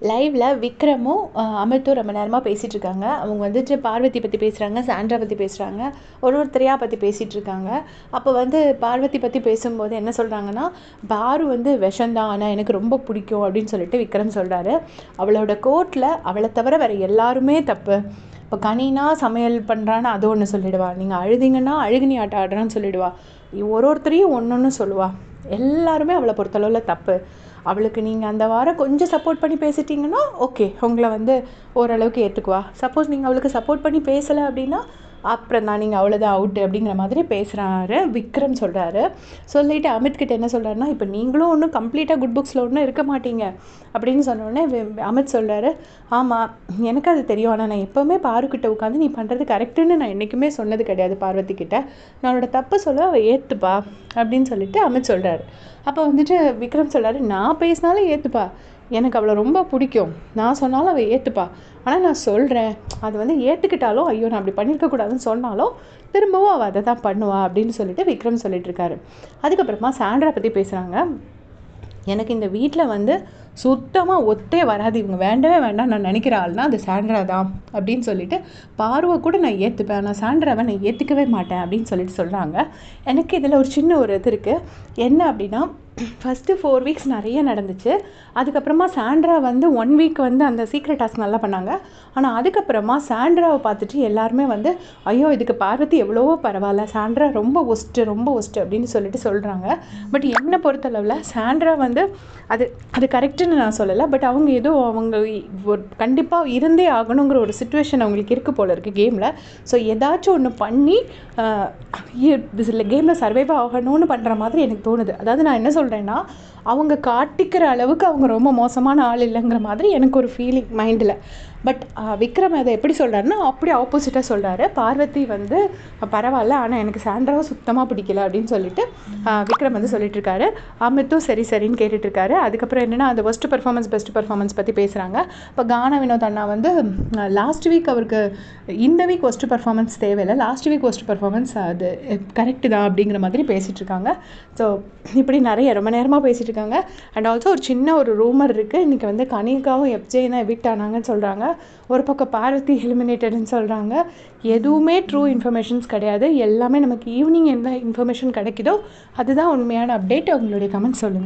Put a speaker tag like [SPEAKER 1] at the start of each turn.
[SPEAKER 1] லைவ்ல விக்ரமும் அஹ், அமித்தும் ரொம்ப நேரமாக பேசிகிட்டு இருக்காங்க அவங்க வந்துட்டு பார்வதி பற்றி பேசுகிறாங்க சாண்ட்ரா பற்றி பேசுகிறாங்க ஒரு ஒருத்தரையாக பற்றி பேசிகிட்டு இருக்காங்க அப்போ வந்து பார்வதி பற்றி பேசும்போது என்ன சொல்கிறாங்கன்னா பாரு வந்து விஷந்தான் ஆனால் எனக்கு ரொம்ப பிடிக்கும் அப்படின்னு சொல்லிட்டு விக்ரம் சொல்கிறாரு அவளோட கோர்ட்டில் அவளை தவிர வேறு எல்லாருமே தப்பு. இப்போ கனினா சமையல் பண்ணுறான்னு அது ஒன்று சொல்லிடுவா. நீங்கள் அழுதிங்கன்னா அழுகினி ஆட்டம் ஆடுறான்னு சொல்லிடுவா. ஒரு ஒருத்தரையும் ஒன்று ஒன்று சொல்லுவாள் எல்லாருமே அவளை பொறுத்தளவில் தப்பு. அவளுக்கு நீங்கள் அந்த வாரம் கொஞ்சம் சப்போர்ட் பண்ணி பேசிட்டீங்கன்னா ஓகே உங்களை வந்து ஓரளவுக்கு ஏற்றுக்குவா சப்போஸ் நீங்கள் அவளுக்கு சப்போர்ட் பண்ணி பேசலை அப்படின்னா அப்புறம் தான் நீங்கள் அவ்வளோதான் அவுட்டு அப்படிங்கிற மாதிரி பேசுகிறாரு விக்ரம் சொல்கிறாரு சொல்லிட்டு அமித் கிட்ட என்ன சொல்கிறாருன்னா இப்போ நீங்களும் ஒன்றும் கம்ப்ளீட்டாக குட் புக்ஸில் ஒன்றும் இருக்க மாட்டீங்க. அப்படின்னு சொன்னோடனே அமித் சொல்கிறாரு ஆமாம் எனக்கு அது தெரியும். ஆனால் நான் எப்போவுமே பாருக்கிட்ட உட்காந்து நீ பண்ணுறது கரெக்டுன்னு நான் என்றைக்குமே சொன்னது கிடையாது பார்வதி கிட்ட. நான் அவளோட தப்பு சொல்ல அவள் ஏற்றுப்பா அப்படின்னு சொல்லிட்டு அமித் சொல்கிறாரு அப்போ வந்துட்டு விக்ரம் சொல்கிறாரு நான் பேசினாலும் ஏற்றுப்பா எனக்கு அவளை ரொம்ப பிடிக்கும். நான் சொன்னாலும் அவள் ஏற்றுப்பா ஆனால் நான் சொல்கிறேன் அது வந்து ஏற்றுக்கிட்டாலும் ஐயோ நான் அப்படி பண்ணியிருக்கக்கூடாதுன்னு சொன்னாலும் திரும்பவும் அவள் அதை தான் பண்ணுவா அப்படின்னு சொல்லிட்டு விக்ரம் சொல்லிட்டுருக்காரு அதுக்கப்புறமா சாண்ட்ரா பற்றி பேசுகிறாங்க எனக்கு இந்த வீட்டில் வந்து சுத்தமாக ஒத்தே வராது. இவங்க வேண்டவே வேண்டாம் நான் நினைக்கிற ஆள்னா அது சாண்ட்ரா தான் அப்படின்னு சொல்லிட்டு பார்வை கூட நான் ஏற்றுப்பேன் ஆனால் சாண்ட்ராவை நான் ஏற்றுக்கவே மாட்டேன் அப்படின்னு சொல்லிட்டு சொல்கிறாங்க எனக்கு இதில் ஒரு சின்ன ஒரு இது இருக்குது என்ன அப்படின்னா ஃபஸ்ட்டு ஃபோர் வீக்ஸ் நிறைய நடந்துச்சு. அதுக்கப்புறமா சாண்ட்ரா வந்து ஒன் வீக் வந்து அந்த சீக்ரெட் டாஸ்க் நல்லா பண்ணாங்க. ஆனால் அதுக்கப்புறமா சாண்ட்ராவை பார்த்துட்டு எல்லாருமே வந்து ஐயோ இதுக்கு பார்வதி எவ்வளவோ பரவாயில்ல. சாண்ட்ரா ரொம்ப ஒஸ்ட்டு ரொம்ப ஒஸ்ட்டு அப்படின்னு சொல்லிட்டு சொல்கிறாங்க பட் என்னை பொறுத்தளவில் சாண்ட்ரா வந்து அது அது கரெக்டுன்னு நான் சொல்லலை. பட் அவங்க ஏதோ அவங்க ஒரு கண்டிப்பாக இருந்தே ஆகணுங்கிற ஒரு சுச்சுவேஷன் அவங்களுக்கு இருக்குது போல இருக்குது கேமில் ஸோ ஏதாச்சும் ஒன்று பண்ணி கேமில் சர்வைவ் ஆகணும்னு பண்ணுற மாதிரி எனக்கு தோணுது. அதாவது நான் என்ன சொல்கிறேன் சொல்கிறேன்னா அவங்க காட்டிக்கிற அளவுக்கு அவங்க ரொம்ப மோசமான ஆள் இல்லைங்கிற மாதிரி எனக்கு ஒரு ஃபீலிங் மைண்டில் பட் விக்ரம் அதை எப்படி சொல்கிறாருன்னா அப்படி ஆப்போசிட்டாக சொல்கிறாரு பார்வதி வந்து பரவாயில்ல ஆனால் எனக்கு சாண்ட்ராவை சுத்தமாக பிடிக்கல அப்படின்னு சொல்லிட்டு விக்ரம் வந்து சொல்லிட்டு இருக்காரு. அமித்தும் சரி சரின்னு கேட்டுட்டு இருக்காரு. அதுக்கப்புறம் என்னென்னா அந்த ஒஸ்ட் பர்ஃபார்மன்ஸ் பெஸ்ட் பர்ஃபார்மன்ஸ் பற்றி பேசுகிறாங்க இப்போ கான வினோத் அண்ணா வந்து லாஸ்ட் வீக் அவருக்கு இந்த வீக் ஒஸ்ட் பர்ஃபார்மன்ஸ் தேவையில்லை. லாஸ்ட் வீக் ஒஸ்ட் பர்ஃபார்மன்ஸ் அது கரெக்டு தான் அப்படிங்கிற மாதிரி பேசிகிட்டு இருக்காங்க. ஸோ இப்படி நிறைய ரொம்ப நேரமாக பேசிகிட்டு இருக்காங்க அண்ட் ஆல்சோ ஒரு சின்ன ஒரு ரூமர் இருக்குது இன்றைக்கி வந்து கனிகாவும் எஃப்ஜே தான் எவிக்ட் ஆனாங்கன்னு சொல்கிறாங்க ஒரு பக்கம் பார்வதி எலிமினேட்டட்னு சொல்கிறாங்க எதுவுமே ட்ரூ இன்ஃபர்மேஷன்ஸ் கிடையாது. எல்லாமே நமக்கு ஈவினிங் என்ன இன்ஃபர்மேஷன் கிடைக்குதோ அதுதான் உண்மையான அப்டேட் உங்களுடைய கமெண்ட் சொல்லுங்கள்